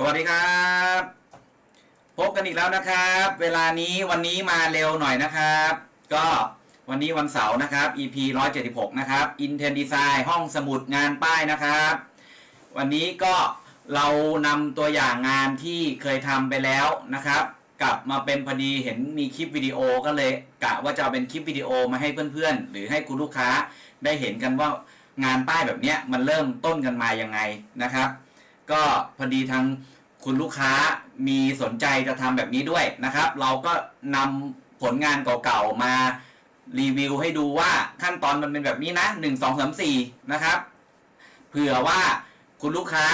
สวัสดีครับ พบกันอีกแล้วนะครับ เวลานี้วันนี้มาเร็วหน่อยนะครับ ก็วันนี้วันเสาร์นะครับ EP 176 นะครับ Intent Design ห้องสมุดงานป้ายนะครับ วันนี้ก็เรานำตัวอย่างงานที่เคยทำไปแล้วนะครับ กลับมาเป็นพอดีเห็นมีคลิปวิดีโอก็เลยกะว่าจะเอาเป็นคลิปวิดีโอมาให้เพื่อนๆ หรือให้คุณลูกค้าได้เห็นกันว่างานป้ายแบบเนี้ยมันเริ่มต้นกันมายังไงนะครับ ก็พอดีทางคุณลูกค้ามีสนใจจะทำแบบนี้ด้วยนะครับ เราก็นำผลงานเก่าๆมารีวิวให้ดูว่าขั้นตอนมันเป็นแบบนี้นะหนึ่งสองสามสี่นะครับเผื่อว่าคุณลูกค้า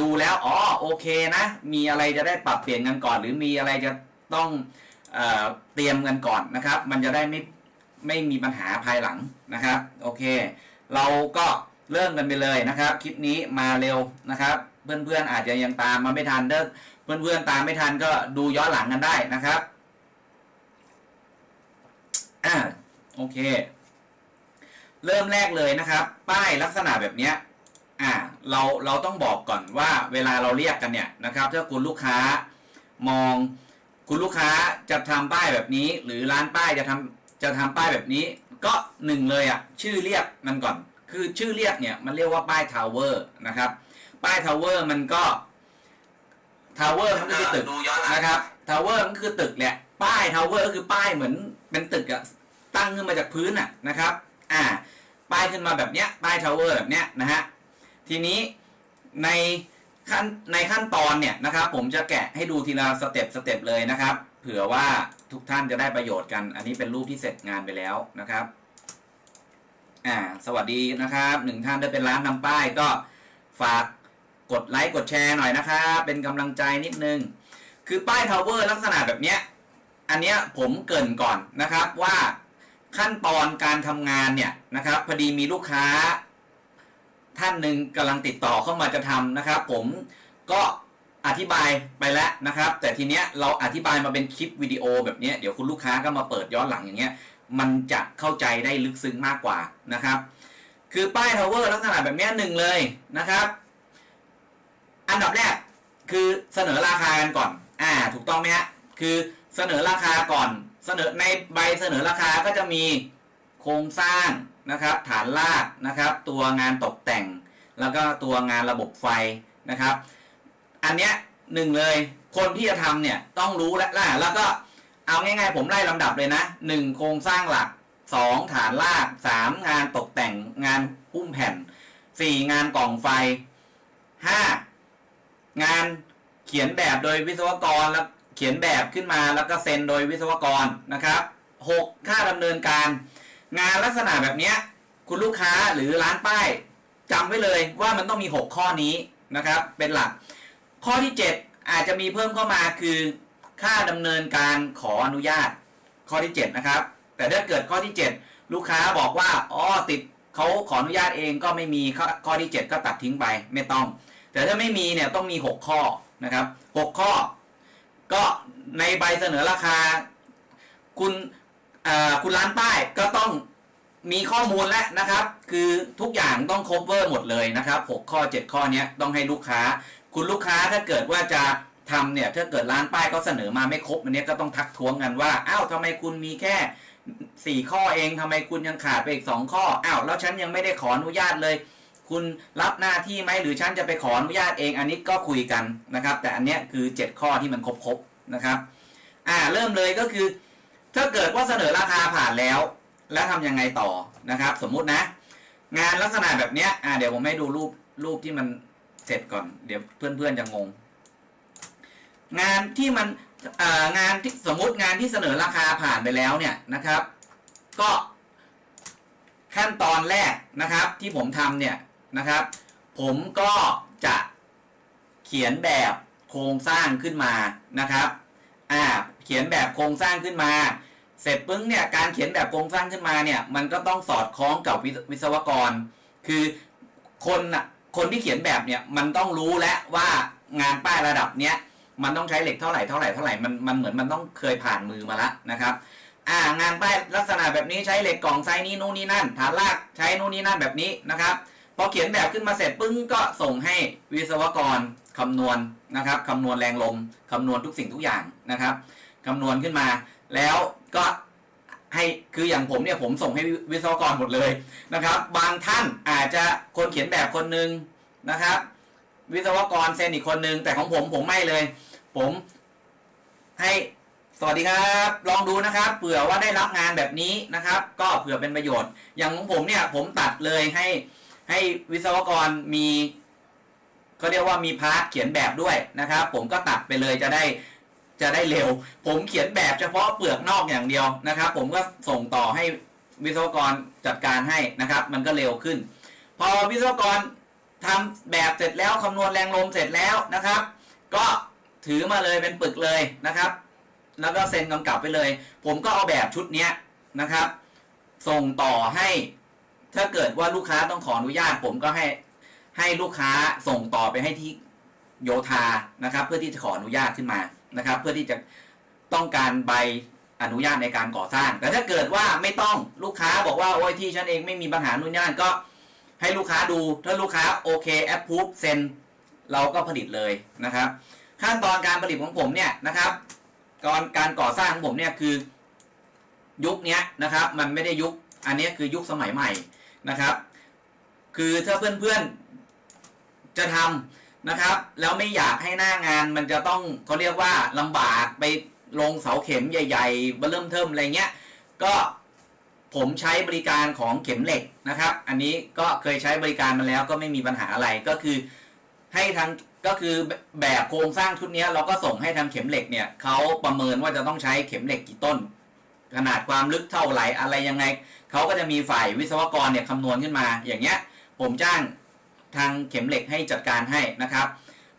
ดูแล้วอ๋อโอเคนะ มีอะไรจะได้ปรับเปลี่ยนกันก่อน หรือมีอะไรจะต้องเอเตรียมกันก่อนนะครับ มันจะได้ไม่ไม่มีปัญหาภายหลังนะครับ โอเค เราก็เริ่มกันไปเลยนะครับ คลิปนี้มาเร็วนะครับ เพื่อนๆอาจจะยังตามมาไม่ทันเด้อเพื่อนๆตามไม่ทันก็ดูย้อนหลังกันได้นะครับอ่าโอเค เริ่มแรกเลยนะครับ ป้ายลักษณะแบบเนี้ยอ่าเราเราต้องบอกก่อนว่าเวลาเราเรียกกันเนี่ยนะครับถ้าคุณลูกค้ามองคุณลูกค้าจะทำป้ายแบบนี้ หรือร้านป้ายจะทำจะทำป้ายแบบนี้ ก็หนึ่งเลยอะชื่อเรียกมันก่อน คือชื่อเรียกเนี่ยมันเรียกว่าป้ายทาวเวอร์นะครับ ป้ายทาวเวอร์มันก็ทาวเวอร์มันก็คือตึกดูย้อนหลัง นะครับทาวเวอร์มันคือตึกแหละป้ายทาวเวอร์ก็คือป้ายเหมือนเป็นตึกอะตั้งขึ้นมาจากพื้นอะนะครับ อ่า ป้ายขึ้นมาแบบเนี้ยป้ายทาวเวอร์แบบเนี้ยนะฮะทีนี้ในขั้นในขั้นตอนเนี่ยนะครับผมจะแกะให้ดูทีละสเต็ปสเต็ปเลยนะครับ เผื่อว่าทุกท่านจะได้ประโยชน์กัน อันนี้เป็นรูปที่เสร็จงานไปแล้วนะครับ อ่า สวัสดีนะครับหนึ่งท่านได้เป็นร้านนำป้ายก็ฝาก กดไลค์กดแชร์หน่อยนะครับเป็นกำลังใจนิดนึง คือป้ายทาวเวอร์ลักษณะแบบเนี้ยอันเนี้ยผมเกินก่อนนะครับว่าขั้นตอนการทำงานเนี่ยนะครับพอดีมีลูกค้า ท่านหนึ่งกำลังติดต่อเข้ามาจะทำนะครับ ผมก็อธิบายไปแล้วนะครับ แต่ทีเนี้ยเราอธิบายมาเป็นคลิปวิดีโอแบบเนี้ยเดี๋ยวคุณลูกค้าก็มาเปิดย้อนหลังอย่างเงี้ยมันจะเข้าใจได้ลึกซึ้งมากกว่านะครับ คือป้ายทาวเวอร์ลักษณะแบบนี้หนึ่งเลยนะครับ อันดับแรกคือเสนอราคากันก่อน อ่า ถูกต้องไหมฮะ คือเสนอราคาก่อน เสนอในใบเสนอราคาก็จะมีโครงสร้างนะครับ ฐานรากนะครับ ตัวงานตกแต่ง แล้วก็ตัวงานระบบไฟนะครับ อันเนี้ยหนึ่งเลย คนที่จะทำเนี่ยต้องรู้และล่ะแล้วก็เอาง่ายๆ ผมไล่ลำดับเลยนะหนึ่งโครงสร้างหลักสองฐานรากสามงานตกแต่งงานหุ้มแผ่นสี่งานกล่องไฟห้า งานเขียนแบบโดยวิศวกรแล้วเขียนแบบขึ้นมาแล้วก็เซ็นโดยวิศวกรนะครับหกค่าดำเนินการ งานลักษณะแบบนี้คุณลูกค้าหรือร้านป้ายจำไว้เลยว่ามันต้องมี 6 ข้อนี้นะครับ เป็นหลัก ข้อที่ 7 อาจจะมีเพิ่มเข้ามาคือค่าดำเนินการขออนุญาต ข้อที่ 7 นะครับ แต่ถ้าเกิดข้อที่ 7 ลูกค้าบอกว่าอ๋อติดเขาขออนุญาตเองก็ไม่มีข้อข้อที่ 7 ก็ตัดทิ้งไปไม่ต้อง แต่ถ้าไม่มีเนี่ยต้องมี 6 ข้อนะครับ 6 ข้อ ก็ในใบเสนอราคา คุณคุณร้านป้ายก็ต้องมีข้อมูลแล้วนะครับ คือทุกอย่างต้อง cover หมดเลยนะครับ 6 ข้อ 7 ข้อนี้ต้องให้ลูกค้า คุณลูกค้าถ้าเกิดว่าจะทำเนี่ยถ้าเกิดร้านป้ายก็เสนอมาไม่ครบอันนี้ก็ต้องทักท้วงกันว่าอ้าวทำไมคุณมีแค่ 4 ข้อเองทำไมคุณยังขาดไปอีก 2 ข้ออ้าวแล้วฉันยังไม่ได้ขออนุญาตเลย คุณรับหน้าที่ไหมหรือฉันจะไปขออนุญาตเองอันนี้ก็คุยกันนะครับ แต่อันเนี้ยคือ 7 ข้อที่มันครบๆนะครับ อ่าเริ่มเลยก็คือ ถ้าเกิดว่าเสนอราคาผ่านแล้ว แล้วทำยังไงต่อนะครับ สมมุตินะ งานลักษณะแบบเนี้ยอ่าเดี๋ยวผมให้ดูรูปรูปที่มันเสร็จก่อน เดี๋ยวเพื่อนๆจะงง งานที่มันเอ่องานที่สมมุติงานที่เสนอราคาผ่านไปแล้วเนี่ยนะครับ ก็ขั้นตอนแรกนะครับที่ผมทำเนี่ย นะครับ ผมก็จะเขียนแบบโครงสร้างขึ้นมานะครับอ่าเขียนแบบโครงสร้างขึ้นมา เสร็จปึ้งเนี่ยการเขียนแบบโครงสร้างขึ้นมาเนี่ยมันก็ต้องสอดคล้องกับวิศวิศวกร คือคนน่ะคนที่เขียนแบบเนี่ยมันต้องรู้แล้วว่างานป้ายระดับเนี้ยมันต้องใช้เหล็กเท่าไหร่เท่าไหร่เท่าไหร่มันมันเหมือนมันต้องเคยผ่านมือมาแล้วนะครับอ่างานป้ายลักษณะแบบนี้ใช้เหล็กกล่องไซส์นี้นู่นนี่นั่น ฐานรากใช้นู่นนี่นั่นแบบนี้นะครับ พอเขียนแบบขึ้นมาเสร็จปึ้งก็ส่งให้วิศวกรคำนวณนะครับคำนวณแรงลมคำนวณทุกสิ่งทุกอย่างนะครับคำนวณขึ้นมา แล้วก็ให้คืออย่างผมเนี่ยผมส่งให้วิศวกรหมดเลยนะครับ บางท่านอาจจะคนเขียนแบบคนหนึ่งนะครับ วิศวกรเซ็นอีกคนหนึ่งแต่ของผมผมไม่เลย ผมให้สวัสดีครับ ลองดูนะครับเผื่อว่าได้รับงานแบบนี้นะครับ ก็เผื่อเป็นประโยชน์ อย่างของผมเนี่ยผมตัดเลยให้ ให้วิศวกรมีเขาเรียกว่ามีพาร์ทเขียนแบบด้วยนะครับ ผมก็ตัดไปเลยจะได้จะได้เร็ว ผมเขียนแบบเฉพาะเปลือกนอกอย่างเดียวนะครับ ผมก็ส่งต่อให้วิศวกรจัดการให้นะครับ มันก็เร็วขึ้น พอวิศวกรทำแบบเสร็จแล้วคำนวณแรงลมเสร็จแล้วนะครับ ก็ถือมาเลยเป็นปึกเลยนะครับ แล้วก็เซ็นกำกับไปเลย ผมก็เอาแบบชุดเนี้นะครับ ส่งต่อให้ ถ้าเกิดว่าลูกค้าต้องขออนุญาตผมก็ให้ให้ลูกค้าส่งต่อไปให้ที่โยธานะครับ เพื่อที่จะขออนุญาตขึ้นมานะครับ เพื่อที่จะต้องการใบอนุญาตในการก่อสร้าง แต่ถ้าเกิดว่าไม่ต้องลูกค้าบอกว่าโอ้ยที่ฉันเองไม่มีปัญหาอนุญาตก็ให้ลูกค้าดูถ้าลูกค้าโอเคแอปพูฟเซ็นเราก็ผลิตเลยนะครับ ขั้นตอนการผลิตของผมเนี่ยนะครับก่อนการก่อสร้างของผมเนี่ยคือยุคนี้นะครับ มันไม่ได้ยุคอันนี้คือยุคสมัยใหม่ นะครับ คือถ้าเพื่อนๆจะทำนะครับ แล้วไม่อยากให้หน้างานมันจะต้องเขาเรียกว่าลำบากไปลงเสาเข็มใหญ่ๆเริ่มเทิมอะไรเงี้ย ก็ผมใช้บริการของเข็มเหล็กนะครับ อันนี้ก็เคยใช้บริการมาแล้วก็ไม่มีปัญหาอะไรก็คือให้ทางก็คือแบบโครงสร้างชุดนี้เราก็ส่งให้ทางเข็มเหล็กเนี่ยเขาประเมินว่าจะต้องใช้เข็มเหล็กกี่ต้น ขนาดความลึกเท่าไหร่อะไรยังไง เขาก็จะมีฝ่ายวิศวกรเนี่ยคำนวณขึ้นมาอย่างเงี้ยผมจ้างทางเข็มเหล็กให้จัดการให้นะครับ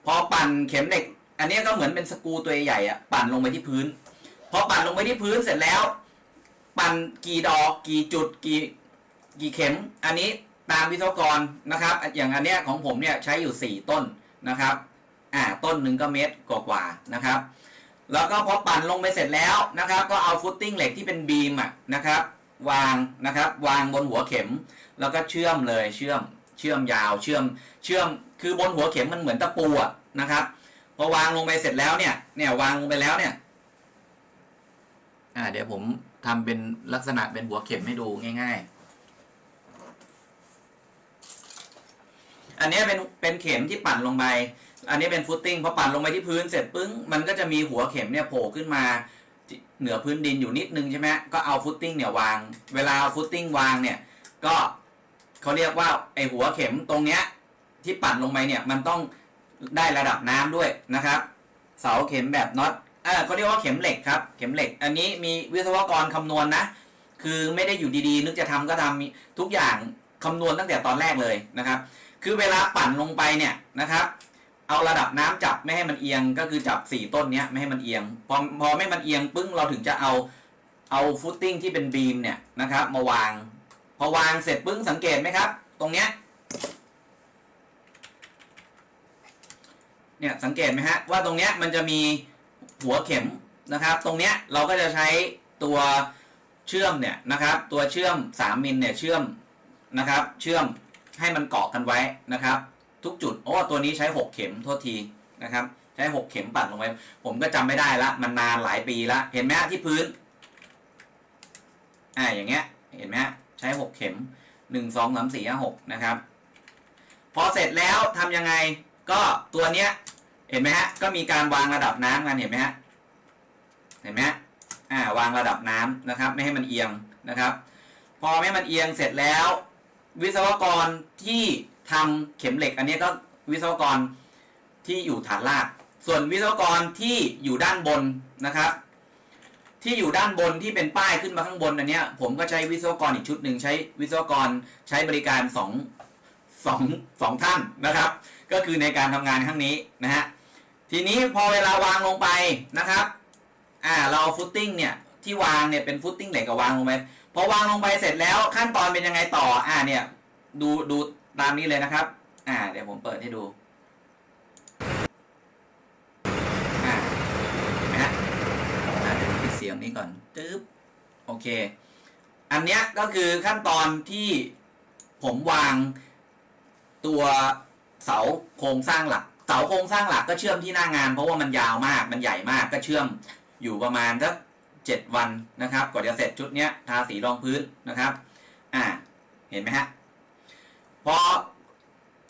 พอปั่นเข็มเหล็ก อันนี้ก็เหมือนเป็นสกรูตัวใหญ่อะปั่นลงไปที่พื้นพอปั่นลงไปที่พื้นเสร็จแล้ว ปั่นกี่ดอกกี่จุดกี่กี่เข็ม อันนี้ตามวิศวกรนะครับ อย่างอันเนี้ยของผมเนี่ยใช้อยู่ 4 ต้นนะครับอ่าต้นหนึ่งก็เมตรกว่าๆนะครับ แล้วก็พอปั่นลงไปเสร็จแล้วนะครับ ก็เอาฟุตติ้งเหล็กที่เป็นบีมอะนะครับ วางนะครับ วางบนหัวเข็ม แล้วก็เชื่อมเลยเชื่อมเชื่อมยาวเชื่อมเชื่อมคือบนหัวเข็มมันเหมือนตะปูอะนะครับพอวางลงไปเสร็จแล้วเนี่ย เนี่ยวางลงไปแล้วเนี่ย อ่า เดี๋ยวผมทำเป็นลักษณะเป็นหัวเข็มให้ดูง่าย ๆ อันนี้เป็นเป็นเข็มที่ปั่นลงไป อันนี้เป็นฟุตติ้งพอปั่นลงไปที่พื้นเสร็จปึ้ง มันก็จะมีหัวเข็มเนี่ยโผล่ขึ้นมา เหนือพื้นดินอยู่นิดนึงใช่ไหมก็เอาฟุตติ้งเนี่ยวาง เวลาเอาฟุตติ้งวางเนี่ย ก็เขาเรียกว่าไอหัวเข็มตรงเนี้ยที่ปั่นลงไปเนี่ยมันต้องได้ระดับน้ำด้วยนะครับ เสาเข็มแบบน็อตเออเขาเรียกว่าเข็มเหล็กครับ เข็มเหล็ก อันนี้มีวิศวกรคำนวณนะ คือไม่ได้อยู่ดีๆ นึกจะทำก็ทำมีทุกอย่างคำนวณตั้งแต่ตอนแรกเลยนะครับ คือเวลาปั่นลงไปเนี่ยนะครับ เอาระดับน้ำจับไม่ให้มันเอียงก็คือจับสี่ต้นเนี้ยไม่ให้มันเอียงพอพอไม่มันเอียงปึ้งเราถึงจะเอาเอาฟุตติ้งที่เป็นบีมเนี่ยนะครับ มาวาง พอวางเสร็จปึ้งสังเกตไหมครับ ตรงเนี้ยเนี่ยสังเกตไหมฮะว่าตรงเนี้ยมันจะมีหัวเข็มนะครับ ตรงเนี้ยเราก็จะใช้ตัวเชื่อมเนี่ยนะครับ ตัวเชื่อม 3 มิลเนี่ยเชื่อมนะครับ เชื่อมให้มันเกาะกันไว้นะครับ ทุกจุดโอ้ตัวนี้ใช้ 6 เข็มโทษทีนะครับ ใช้ 6 เข็มปัดลงไป ผมก็จำไม่ได้ละ มันนานหลายปีละเห็นไหมฮะที่พื้นอ่าอย่างเงี้ยเห็นไหมฮะใช้ 6 เข็ม 1 2 3 4 5 6 นะครับ พอเสร็จแล้วทำยังไงก็ตัวเนี้ยเห็นไหมฮะก็มีการวางระดับน้ำกันเห็นไหมฮะเห็นไหมฮะอ่าวางระดับน้ำนะครับ ไม่ให้มันเอียงนะครับ พอไม่ให้มันเอียงเสร็จแล้ว วิศวกรที่ ทำเข็มเหล็ก อันนี้ก็วิศวกรที่อยู่ฐานราก ส่วนวิศวกรที่อยู่ด้านบนนะครับ ที่อยู่ด้านบนที่เป็นป้ายขึ้นมาข้างบนอันนี้ผมก็ใช้วิศวกรอีกชุดหนึ่งใช้วิศวกรใช้บริการสองสองสองท่านนะครับ ก็คือในการทำงานครั้งนี้นะฮะทีนี้พอเวลาวางลงไปนะครับอ่าเราเอาฟุตติ้งเนี่ยที่วางเนี่ยเป็นฟุตติ้งเหล็กกับวางลงไปพอวางลงไปเสร็จแล้วขั้นตอนเป็นยังไงต่ออ่าเนี่ยดูดู ตามนี้เลยนะครับ อ่า เดี๋ยวผมเปิดให้ดูอ่าเห็นไหมฮะเดี๋ยวปิดเสียงนี้ก่อนตึ๊บโอเค อันเนี้ยก็คือขั้นตอนที่ผมวางตัวเสาโครงสร้างหลัก เสาโครงสร้างหลักก็เชื่อมที่หน้างาน เพราะว่ามันยาวมากมันใหญ่มากก็เชื่อมอยู่ประมาณสักเจ็ดวันนะครับกว่าจะเสร็จชุดเนี้ยทาสีรองพื้นนะครับ อ่าเห็นไหมฮะ พอ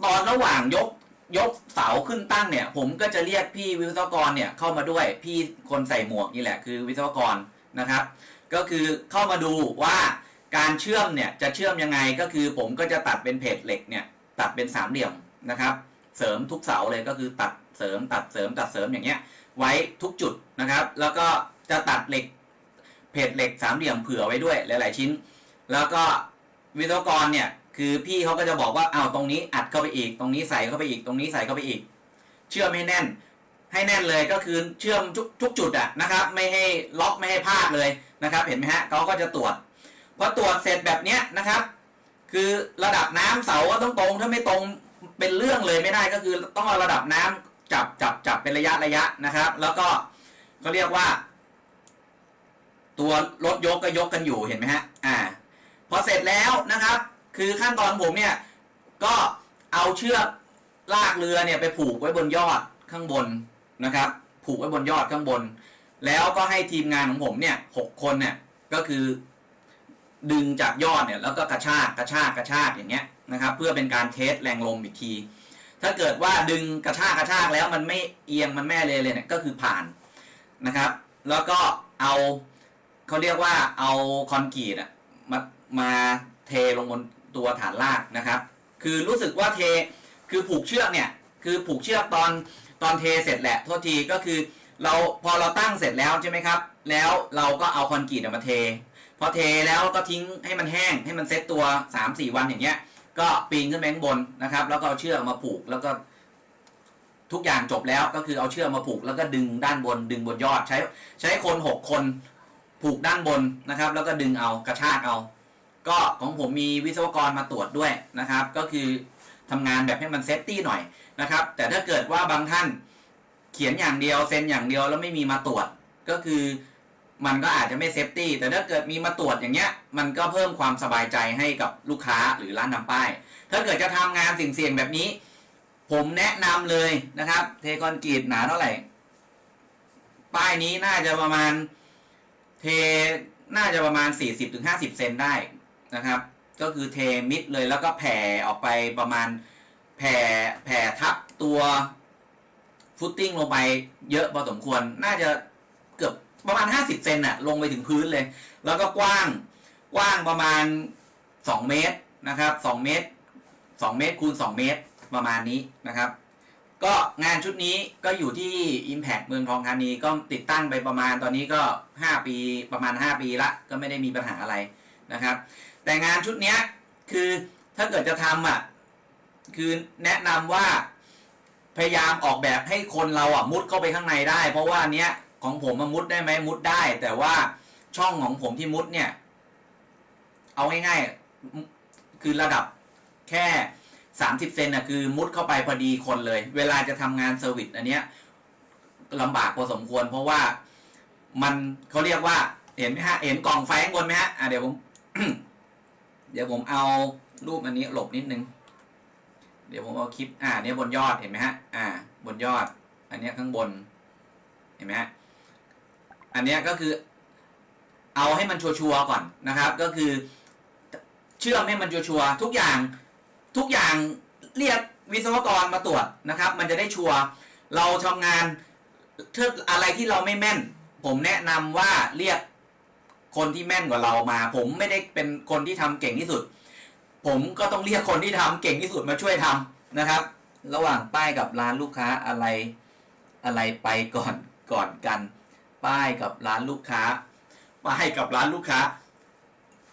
ตอนระหว่างยกยกเสาขึ้นตั้งเนี่ย ผมก็จะเรียกพี่วิศวกรเนี่ยเข้ามาด้วยพี่คนใส่หมวกนี่แหละคือวิศวกรนะครับ ก็คือเข้ามาดูว่าการเชื่อมเนี่ยจะเชื่อมยังไงก็คือผมก็จะตัดเป็นเพจเหล็กเนี่ยตัดเป็นสามเหลี่ยมนะครับ เสริมทุกเสาเลยก็คือตัดเสริมตัดเสริมตัดเสริมอย่างเงี้ย ไว้ทุกจุดนะครับ แล้วก็จะตัดเหล็กเพจเหล็กสามเหลี่ยมเผื่อไว้ด้วยหลาย ๆ ชิ้น แล้วก็วิศวกรเนี่ย คือพี่เขาก็จะบอกว่าเอาวตรงนี้อัดเข้าไปอีก ตรงนี้ใส่เข้าไปอีก ตรงนี้ใส่เข้าไปอีก เชื่อมให้แน่น ให้แน่นเลยก็คือเชื่อมทุกจุดอะนะครับ ไม่ให้ล็อกไม่ให้พลาดเลยนะครับ เห็นไหมฮะเขาก็จะตรวจพอตรวจเสร็จแบบเนี้ยนะครับ คือระดับน้ำเสาก็ต้องตรงถ้าไม่ตรงเป็นเรื่องเลยไม่ได้ก็คือต้องเอาระดับน้ำจับจับจับเป็นระยะระยะนะครับ แล้วก็เขาเรียกว่า ตัวรถยกก็ยกกันอยู่เห็นไหมฮะอ่าพอเสร็จแล้วนะครับ คือขั้นตอนผมเนี่ย ก็เอาเชือกลากเรือเนี่ยไปผูกไว้บนยอดข้างบนนะครับ ผูกไว้บนยอดข้างบน แล้วก็ให้ทีมงานของผมเนี่ยหกคนเนี่ยก็คือดึงจากยอดเนี่ยแล้วก็กระชากกระชากกระชากอย่างเงี้ยนะครับ เพื่อเป็นการเทสแรงลมอีกที ถ้าเกิดว่าดึงกระชากกระชากแล้วมันไม่เอียงมันแม่เลยเลยเนี่ยก็คือผ่านนะครับ แล้วก็เอาเขาเรียกว่าเอาคอนกรีตอะมามาเทลงบน ตัวฐานรากนะครับ คือรู้สึกว่าเทคือผูกเชือกเนี่ยคือผูกเชือกตอนตอนเทเสร็จแหละโทษทีก็คือเราพอเราตั้งเสร็จแล้วใช่ไหมครับ แล้วเราก็เอาคอนกรีตมาเท พอเทแล้วก็ทิ้งให้มันแห้งให้มันเซ็ตตัว 3-4 วันอย่างเงี้ย ก็ปีนขึ้นไปข้างบนนะครับ แล้วก็เอาเชือกมาผูกแล้วก็ทุกอย่างจบแล้วก็คือเอาเชือกมาผูกแล้วก็ดึงด้านบน ดึงบนยอดใช้ ใช้คนหกคนผูกด้านบนนะครับ แล้วก็ดึงเอากระชากเอา ก็ของผมมีวิศวกรมาตรวจด้วยนะครับ ก็คือทำงานแบบให้มันเซฟตี้หน่อยนะครับ แต่ถ้าเกิดว่าบางท่านเขียนอย่างเดียวเซ็นอย่างเดียวแล้วไม่มีมาตรวจก็คือมันก็อาจจะไม่เซฟตี้แต่ถ้าเกิดมีมาตรวจอย่างเงี้ย มันก็เพิ่มความสบายใจให้กับลูกค้าหรือร้านนำป้าย ถ้าเกิดจะทำงานสิ่งเสี่ยงๆแบบนี้ ผมแนะนำเลยนะครับ เทคอนกรีตหนาเท่าไหร่ ป้ายนี้น่าจะประมาณเทน่าจะประมาณ 40-50 เซนได้ นะครับ ก็คือเทมิดเลยแล้วก็แผ่ออกไปประมาณแผ่แผ่ทับตัวฟุตติ้งลงไปเยอะพอสมควร น่าจะเกือบประมาณ 50 เซนอะลงไปถึงพื้นเลย แล้วก็กว้างกว้างประมาณ 2 เมตรนะครับ 2 เมตร 2 เมตรคูณ 2 เมตรประมาณนี้นะครับ ก็งานชุดนี้ก็อยู่ที่ Impact เมืองทองธานีก็ติดตั้งไปประมาณตอนนี้ก็ 5 ปีประมาณ 5 ปีละ ก็ไม่ได้มีปัญหาอะไรนะครับ แต่งานชุดเนี้ยคือถ้าเกิดจะทำอะคือแนะนำว่าพยายามออกแบบให้คนเราอะมุดเข้าไปข้างในได้ เพราะว่าเนี้ยของผมมันมุดได้ไหมมุดได้ แต่ว่าช่องของผมที่มุดเนี่ย เอาง่ายๆคือระดับแค่สามสิบเซนน่ะคือมุดเข้าไปพอดีคนเลย เวลาจะทำงานเซอร์วิสอันเนี้ยลำบากพอสมควร เพราะว่ามันเขาเรียกว่า เห็นไหมฮะ เห็นกล่องไฟข้างบนไหมฮะอะเดี๋ยวผม เดี๋ยวผมเอารูปอันนี้หลบนิดนึง เดี๋ยวผมเอาคลิป อ่าเนี้ยบนยอดเห็นไหมฮะ อ่า บนยอด อันเนี้ยข้างบน เห็นไหมฮะ อันเนี้ยก็คือ เอาให้มันชัวร์ๆก่อนนะครับ ก็คือ เชื่อมให้มันชัวร์ๆทุกอย่าง ทุกอย่างเรียกวิศวกรมาตรวจนะครับ มันจะได้ชัวร์เราทำงานถ้าอะไรที่เราไม่แม่น ผมแนะนำว่าเรียก คนที่แม่นกว่าเรามา ผมไม่ได้เป็นคนที่ทำเก่งที่สุด ผมก็ต้องเรียกคนที่ทำเก่งที่สุดมาช่วยทำนะครับ ระหว่างป้ายกับร้านลูกค้าอะไรอะไรไปก่อนก่อนกัน ป้ายกับร้านลูกค้าป้ายกับร้านลูกค้า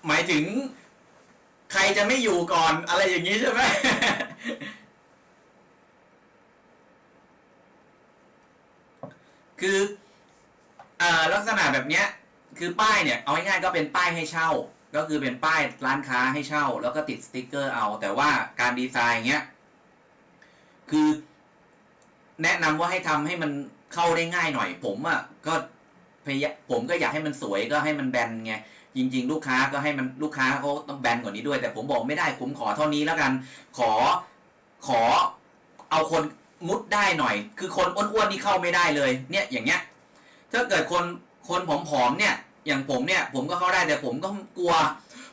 หมายถึง ใครจะไม่อยู่ก่อนอะไรอย่างนี้ใช่ไหมคืออลักษณะแบบเนี้ย คือป้ายเนี่ยเอาง่ายๆก็เป็นป้ายให้เช่า ก็คือเป็นป้ายร้านค้าให้เช่า แล้วก็ติดสติกเกอร์เอา แต่ว่าการดีไซน์เงี้ยคือแนะนำว่าให้ทำให้มันเข้าได้ง่ายหน่อย ผมอะก็พยายผมก็อยากให้มันสวยก็ให้มันแบนไงจริง ๆ ลูกค้าก็ให้มันลูกค้าเขาต้องแบนกว่านี้ด้วย แต่ผมบอกไม่ได้ผมขอเท่านี้แล้วกัน ขอขอเอาคนมุดได้หน่อย คือคนอ้วนๆนี่เข้าไม่ได้เลย เนี่ยอย่างเงี้ยถ้าเกิดคนคนผอมๆเนี่ย อย่างผมเนี่ยผมก็เข้าได้แต่ผมก็กลัว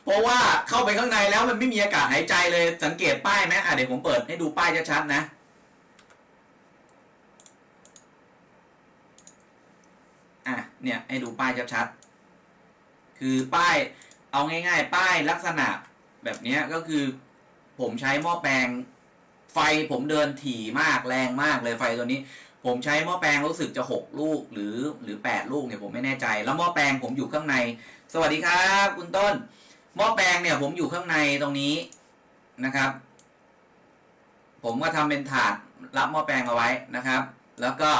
เพราะว่าเข้าไปข้างในแล้วมันไม่มีอากาศหายใจเลยสังเกตป้ายไหมอะเดี๋ยวผมเปิดให้ดูป้ายชัดๆนะอะเนี่ยให้ดูป้ายชัดๆคือป้ายเอาง่ายๆ ป้ายลักษณะแบบนี้ก็คือผมใช้หม้อแปลงไฟผมเดินถี่มากแรงมากเลยไฟตัวนี้ ผมใช้หม้อแปลงรู้สึกจะหกลูกหรือหรือแปดลูกเนี่ยผมไม่แน่ใจ แล้วหม้อแปลงผมอยู่ข้างใน สวัสดีครับคุณต้น หม้อแปลงเนี่ยผมอยู่ข้างในตรงนี้นะครับ ผมก็ทำเป็นถาดรับหม้อแปลงเอาไว้นะครับ แล้วก็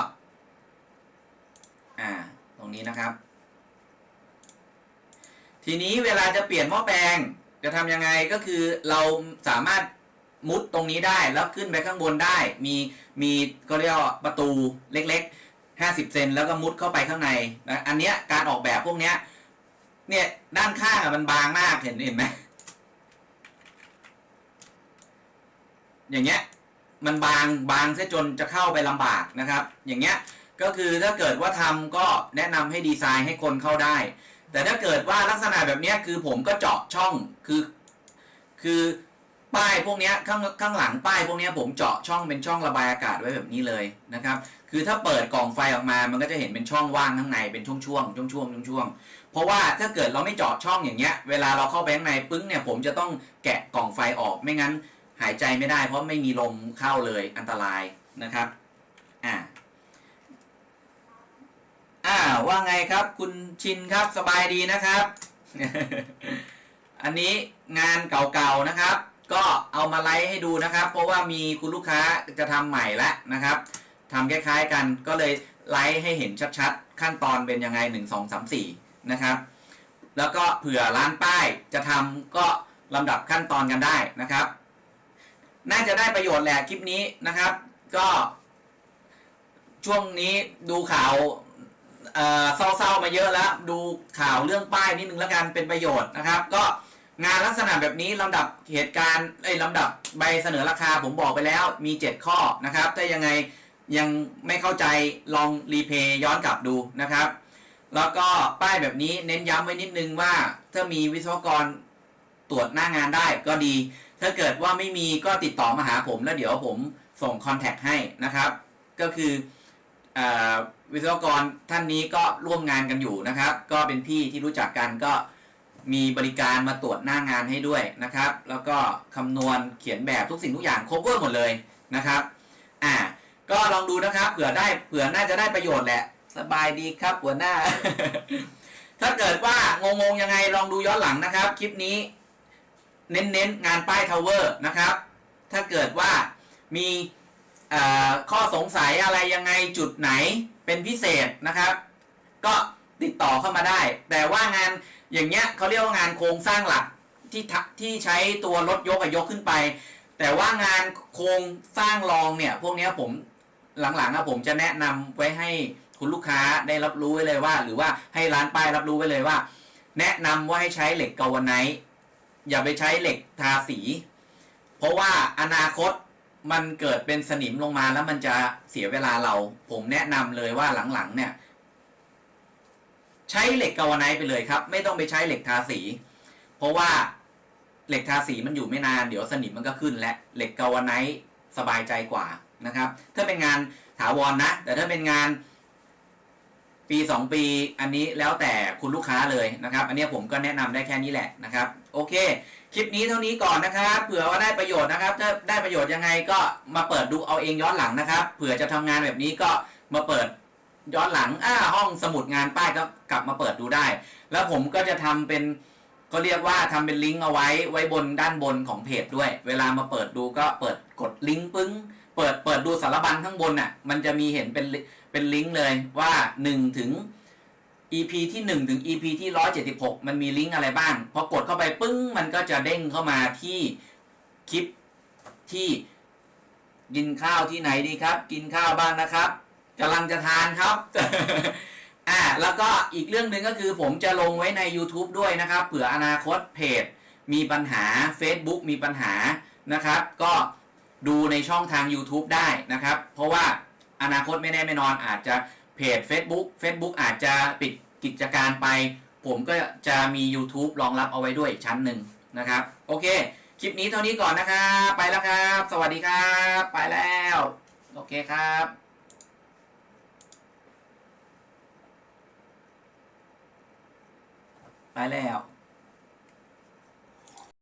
อ่า ตรงนี้นะครับ ทีนี้เวลาจะเปลี่ยนหม้อแปลงจะทำยังไงก็คือเราสามารถ มุดตรงนี้ได้แล้วขึ้นไปข้างบนได้ มีมีก็เรียกว่าประตูเล็ก ๆ 50 เซนแล้วก็มุดเข้าไปข้างในนะอันเนี้ยการออกแบบพวกเนี้ยเนี่ยด้านข้างอะมันบางมากเห็นเห็นไหมอย่างเงี้ยมันบางบางเสียจนจะเข้าไปลำบากนะครับ อย่างเงี้ยก็คือถ้าเกิดว่าทำก็แนะนำให้ดีไซน์ให้คนเข้าได้ แต่ถ้าเกิดว่าลักษณะแบบเนี้ยคือผมก็เจาะช่องคือ คือ ป้ายพวกนี้ข้างข้างหลังป้ายพวกนี้ผมเจาะช่องเป็นช่องระบายอากาศไว้แบบนี้เลยนะครับ คือถ้าเปิดกล่องไฟออกมา มันก็จะเห็นเป็นช่องว่างข้างในเป็นช่วงช่วงช่วงช่วงช่วงช่วงๆเพราะว่าถ้าเกิดเราไม่เจาะช่องอย่างเงี้ย เวลาเราเข้าไปข้างในปึ้งเนี่ยผมจะต้องแกะกล่องไฟออกไม่งั้นหายใจไม่ได้ เพราะไม่มีลมเข้าเลยอันตรายนะครับอ่าอ่าว่าไงครับ คุณชินครับสบายดีนะครับ อันนี้งานเก่าๆนะครับ ก็เอามาไลฟ์ให้ดูนะครับ เพราะว่ามีคุณลูกค้าจะทำใหม่แล้วนะครับทำคล้ายๆกันก็เลยไลฟ์ให้เห็นชัดๆ ขั้นตอนเป็นยังไงหนึ่งสองสามสี่นะครับ แล้วก็เผื่อร้านป้ายจะทำก็ลำดับขั้นตอนกันได้นะครับ น่าจะได้ประโยชน์แหละคลิปนี้นะครับ ก็ช่วงนี้ดูข่าวเศร้าๆมาเยอะแล้ว ดูข่าวเรื่องป้ายนิดนึงแล้วกันเป็นประโยชน์นะครับ ก็ งานลักษณะแบบนี้ลำดับเหตุการณ์ไอ้ลำดับใบเสนอราคาผมบอกไปแล้วมี 7 ข้อนะครับ ถ้ายังไงยังไม่เข้าใจลองรีเพย์ย้อนกลับดูนะครับ แล้วก็ป้ายแบบนี้เน้นย้ำไว้นิดนึงว่าถ้ามีวิศวกรตรวจหน้างานได้ก็ดี ถ้าเกิดว่าไม่มีก็ติดต่อมาหาผมแล้วเดี๋ยวผมส่งคอนแทคให้นะครับ ก็คืออวิศวกรท่านนี้ก็ร่วมงานกันอยู่นะครับ ก็เป็นพี่ที่รู้จักกันก็ มีบริการมาตรวจหน้างานให้ด้วยนะครับ แล้วก็คำนวณเขียนแบบทุกสิ่งทุกอย่างครบเวอร์หมดเลยนะครับอ่าก็ลองดูนะครับเผื่อได้เผื่อน่าจะได้ประโยชน์แหละ สบายดีครับหัวหน้า ถ้าเกิดว่างงๆยังไงลองดูย้อนหลังนะครับ คลิปนี้ เน้นๆงานป้ายทาวเวอร์นะครับ ถ้าเกิดว่ามีข้อสงสัยอะไรยังไงจุดไหนเป็นพิเศษนะครับ ก็ติดต่อเข้ามาได้ แต่ว่างาน อย่างเงี้ยเขาเรียกว่างานโครงสร้างหลักที่ทที่ใช้ตัวรถยกอะยกขึ้นไป แต่ว่างานโครงสร้างรองเนี่ยพวกเนี้ยผมหลังๆอะผมจะแนะนำไว้ให้คุณลูกค้าได้รับรู้ไว้เลยว่า หรือว่าให้ร้านป้ายรับรู้ไว้เลยว่า แนะนำว่าให้ใช้เหล็กกาวาไนท์อย่าไปใช้เหล็กทาสี เพราะว่าอนาคตมันเกิดเป็นสนิมลงมาแล้วมันจะเสียเวลาเรา ผมแนะนำเลยว่าหลังๆเนี่ย ใช้เหล็กกาวไนท์ไปเลยครับ ไม่ต้องไปใช้เหล็กทาสี เพราะว่าเหล็กทาสีมันอยู่ไม่นานเดี๋ยวสนิมมันก็ขึ้นและเหล็กกาวไนท์สบายใจกว่านะครับ ถ้าเป็นงานถาวรนะแต่ถ้าเป็นงานปีสองปีอันนี้แล้วแต่คุณลูกค้าเลยนะครับ อันนี้ผมก็แนะนำได้แค่นี้แหละนะครับ โอเค คลิปนี้เท่านี้ก่อนนะครับ เผื่อว่าได้ประโยชน์นะครับ ถ้าได้ประโยชน์ยังไงก็มาเปิดดูเอาเองย้อนหลังนะครับ เผื่อจะทำงานแบบนี้ก็มาเปิด ย้อนหลังอ่าห้องสมุดงานป้ายก็กลับมาเปิดดูได้ แล้วผมก็จะทำเป็นก็เรียกว่าทำเป็นลิงก์เอาไว้ไว้บนด้านบนของเพจด้วย เวลามาเปิดดูก็เปิดกดลิงก์ปึ้ง เปิดเปิดดูสารบัญข้างบนน่ะ มันจะมีเห็นเป็นเป็นลิงก์เลยว่า1ถึง EP ที่1ถึง EP ที่ 176 มันมีลิงก์อะไรบ้างพอกดเข้าไปปึ้ง มันก็จะเด้งเข้ามาที่คลิปที่กินข้าวที่ไหนดีครับ กินข้าวบ้างนะครับ กำลังจะทานครับ อ่าแล้วก็อีกเรื่องหนึ่งก็คือผมจะลงไว้ใน YouTube ด้วยนะครับเผื่ออนาคตเพจ มีปัญหา Facebook มีปัญหานะครับ ก็ดูในช่องทาง YouTube ได้นะครับ เพราะว่าอนาคตไม่แน่ไม่นอนอาจจะเพจ Facebook Facebook อาจจะปิดกิจการไป ผมก็จะมี YouTube รองรับเอาไว้ด้วยอีกชั้นหนึ่งนะครับ โอเค คลิปนี้เท่านี้ก่อนนะครับ ไปแล้วครับ สวัสดีครับ ไปแล้ว โอเคครับ ไปแล้ว